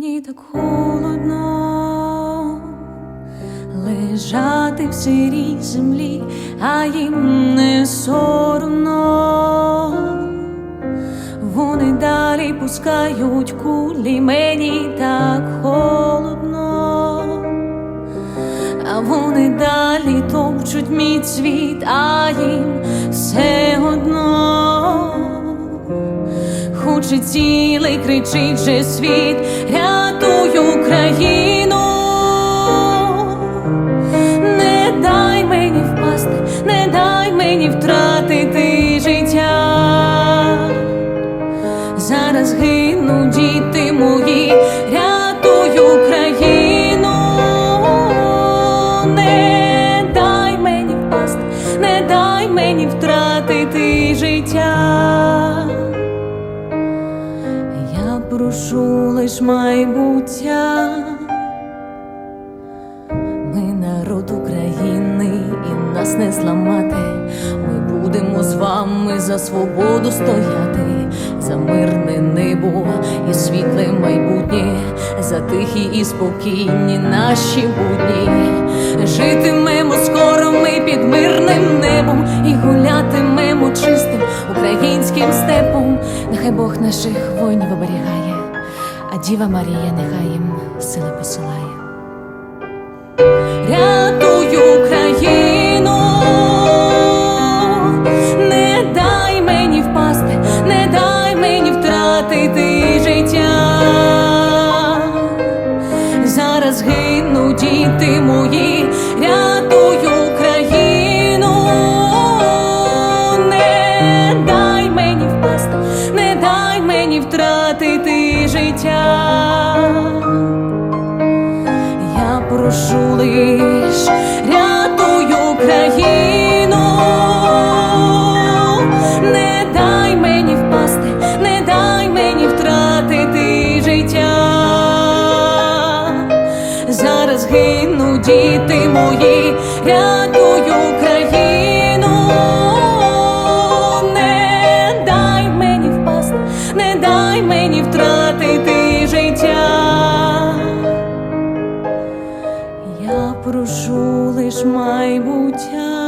Мені так холодно лежати в сирій землі, а їм не соромно. Вони далі пускають кулі, мені так холодно, а вони далі топчуть мій цвіт, а їм все одно. Хоче цілий кричить же світ, рятуй Україну, не дай мені впасти, не дай мені втратити життя. Зараз гинуть діти мої, рятуй Україну, не дай мені впасти, не дай мені втратити життя. Прошу лиш майбуття. Ми народ України і нас не зламати. Ми будемо з вами за свободу стояти, за мирне небо і світле майбутнє, за тихі і спокійні наші будні. Нехай Бог наших воїнів оберігає, а Діва Марія нехай їм сили посилає. Рятуй Україну, не дай мені впасти, не дай мені втратити життя. Зараз гинуть діти мої, мені втратити життя. Я прошу лиш рятуй Україну, не дай мені впасти, не дай мені втратити життя. Зараз гинуть діти мої, рятуй 爱不假。